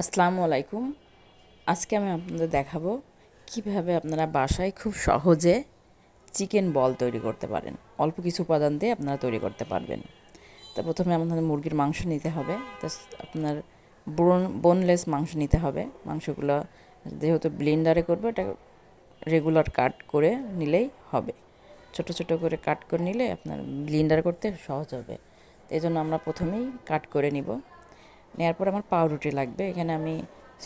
আসসালামু আলাইকুম। আজকে আমি আপনাদের দেখাবো কীভাবে আপনারা বাসায় খুব সহজে চিকেন বল তৈরি করতে পারেন। অল্প কিছু উপাদান দিয়ে আপনারা তৈরি করতে পারবেন। তা প্রথমে আপনাদের মুরগির মাংস নিতে হবে। তা আপনার বোন বোনলেস মাংস নিতে হবে। মাংসগুলো যেহেতু ব্লেন্ডারে করব, এটা রেগুলার কাট করে নিলেই হবে। ছোট ছোট করে কাট করে নিলে আপনার ব্লেন্ডার করতে সহজ হবে। এই জন্য আমরা প্রথমেই কাট করে নিব। নেওয়ার পর আমার পাউরুটি লাগবে। এখানে আমি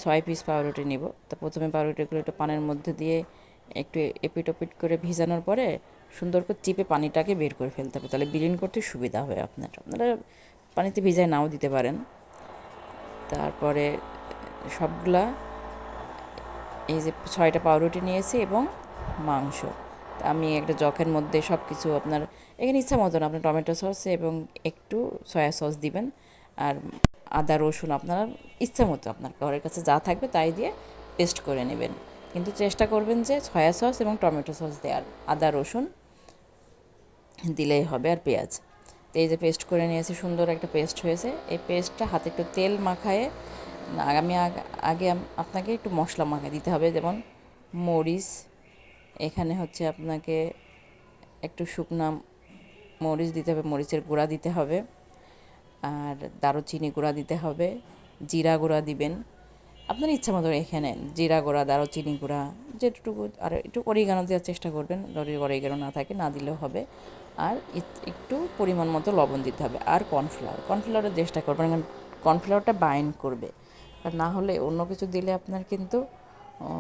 ছয় পিস পাউরুটি নিব। তো প্রথমে পাউরুটিগুলো একটু পানের মধ্যে দিয়ে একটু এপিট ওপিট করে ভিজানোর পরে সুন্দর করে চিপে পানিটাকে বের করে ফেলতে হবে। তাহলে বিলীন করতে সুবিধা হবে আপনার। আপনারা পানিতে ভিজায় নাও দিতে পারেন। তারপরে সবগুলা এই যে ছয়টা পাউরুটি নিয়েছি এবং মাংস। আমি একটা জখের মধ্যে সব কিছু আপনার এখানে ইচ্ছা মতন আপনি টমেটো সস এবং একটু সয়া সস দিবেন। আর আদা, রসুন আপনারা ইচ্ছা মতো আপনার ঘরের কাছে যা থাকবে তাই দিয়ে পেস্ট করে নেবেন। কিন্তু চেষ্টা করবেন যে সয়া সস এবং টমেটো সস দেওয়ার। আদা, রসুন দিলেই হবে আর পেঁয়াজ। তো এই যে পেস্ট করে নিয়েছি, সুন্দর একটা পেস্ট হয়েছে। এই পেস্টটা হাতে একটু তেল মাখায়ে আমি আগে আপনাকে একটু মশলা মাখায় দিতে হবে। যেমন মরিচ, এখানে হচ্ছে আপনাকে একটু শুকনা মরিচ দিতে হবে, মরিচের গুঁড়া দিতে হবে। আর দারুচিনি গুঁড়া দিতে হবে, জিরা গুঁড়া দিবেন। আপনার ইচ্ছা মতো এখানে জিরা গুঁড়া, দারুচিনি গুঁড়া, যেটুকু আর একটু অরিগানো দেওয়ার চেষ্টা করবেন। যদি অরিগানো না থাকে, না দিলেও হবে। আর একটু পরিমাণ মতো লবণ দিতে হবে। আর কর্নফ্লাওয়ার, কর্নফ্লাওয়ারের চেষ্টা করবেন। কারণ কর্নফ্লাওয়ারটা বাইন্ড করবে। আর না হলে অন্য কিছু দিলে আপনার কিন্তু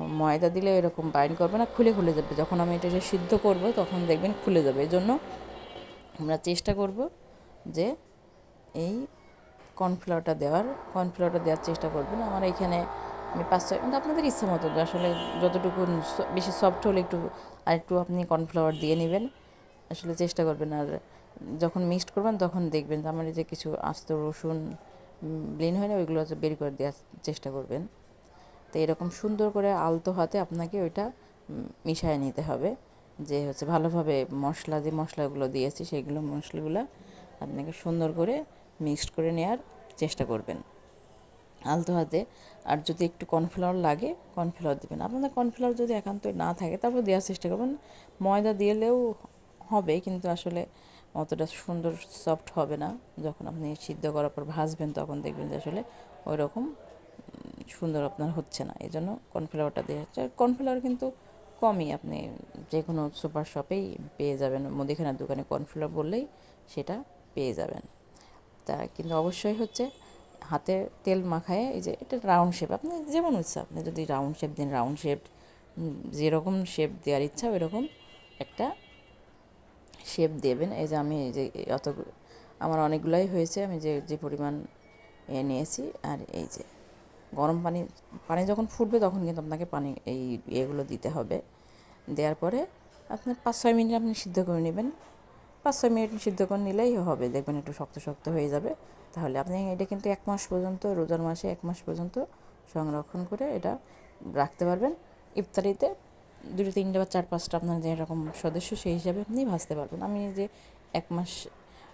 ময়দা দিলে এরকম বাইন্ড করবে না, খুলে খুলে যাবে। যখন আমি এটা সিদ্ধ করব, তখন দেখবেন খুলে যাবে। এই জন্য আমরা চেষ্টা করব যে এই কর্নফ্লাওয়ারটা দেওয়ার কর্নফ্লাওয়ারটা দেওয়ার চেষ্টা করবেন। আমার এখানে আমি পাঁচ ছয় কিন্তু আপনাদের ইচ্ছা মতো আসলে যতটুকু বেশি সফট হলে একটু আর একটু আপনি কর্নফ্লাওয়ার দিয়ে নেবেন। আসলে চেষ্টা করবেন। আর যখন মিক্সড করবেন তখন দেখবেন আমার যে কিছু আস্ত রসুন ব্লিন হয় না, ওইগুলো বের করে দেওয়ার চেষ্টা করবেন। তো এরকম সুন্দর করে আলতো হাতে আপনাকে ওইটা মিশায় নিতে হবে। যে হচ্ছে ভালোভাবে মশলা, যে মশলাগুলো দিয়েছি সেইগুলো মশলাগুলো আপনাকে সুন্দর করে মিক্সড করে নেওয়ার চেষ্টা করবেন। আলতো হাতে। আর যদি একটু কর্নফ্লাওয়ার লাগে, কর্নফ্লাওয়ার দেবেন। আপনাদের কর্নফ্লাওয়ার যদি একান্ত না থাকে, তারপর দেওয়ার চেষ্টা করবেন। ময়দা দিলেও হবে, কিন্তু আসলে অতটা সুন্দর সফট হবে না। যখন আপনি সিদ্ধ করার পর ভাজবেন, তখন দেখবেন যে আসলে ওই রকম সুন্দর আপনার হচ্ছে না। এই জন্য কর্নফ্লাওয়ারটা দেওয়া হচ্ছে। কর্নফ্লাওয়ার কিন্তু কমই। আপনি যে কোনো সুপার শপেই পেয়ে যাবেন। মুদিখানার দোকানে কর্নফ্লাওয়ার বললেই সেটা পেয়ে যাবেন। তা কিন্তু অবশ্যই হচ্ছে হাতে তেল মাখায় এই যে এটা রাউন্ড শেপ আপনি যেমন ইচ্ছা, আপনি যদি রাউন্ড শেপ দিন রাউন্ড শেপ যেরকম শেপ দেওয়ার ইচ্ছা ওই রকম একটা শেপ দেবেন। এই যে আমি এই যে অত, আমার অনেকগুলাই হয়েছে, আমি যে যে পরিমাণ এ নিয়েছি, আর এই যে গরম পানি পানি যখন ফুটবে তখন কিন্তু আপনাকে পানি এই এগুলো দিতে হবে। দেওয়ার পরে আপনার পাঁচ ছয় মিনিট আপনি সিদ্ধ করে নেবেন। পাঁচ, ছয় মিনিট সিদ্ধ করে নিলেই হবে। দেখবেন একটু শক্ত শক্ত হয়ে যাবে। তাহলে আপনি এটা কিন্তু এক মাস পর্যন্ত, রোজার মাসে এক মাস পর্যন্ত সংরক্ষণ করে এটা রাখতে পারবেন। ইফতারিতে দুটো, তিনটে বা চার, পাঁচটা আপনার যেরকম সদস্য, সেই হিসাবে আপনি ভাজতে পারবেন। আমি যে এক মাস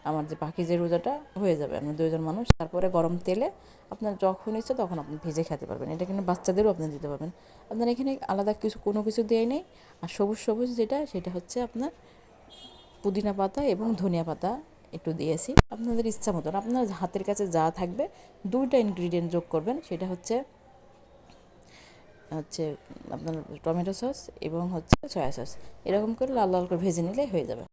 আমার যে বাকি যে রোজাটা হয়ে যাবে আপনি দুজন মানুষ, তারপরে গরম তেলে আপনার যখন ইচ্ছে তখন আপনি ভেজে খেতে পারবেন। এটা কিন্তু বাচ্চাদেরও আপনি দিতে পারবেন। আপনার এখানে আলাদা কিছু, কোনো কিছু দেয় নেই। আর সবুজ সবুজ যেটা, সেটা হচ্ছে আপনার পুদিনা পাতা এবং ধনিয়া পাতা একটু দিয়েছি। আপনাদের ইচ্ছা মতন, আপনার হাতের কাছে যা থাকবে, দুইটা ইনগ্রিডিয়েন্ট যোগ করবেন। সেটা হচ্ছে হচ্ছে আপনার টমেটো সস এবং হচ্ছে সয়া সস। এরকম করে লাল লাল করে ভেজে নিলে হয়ে যাবে।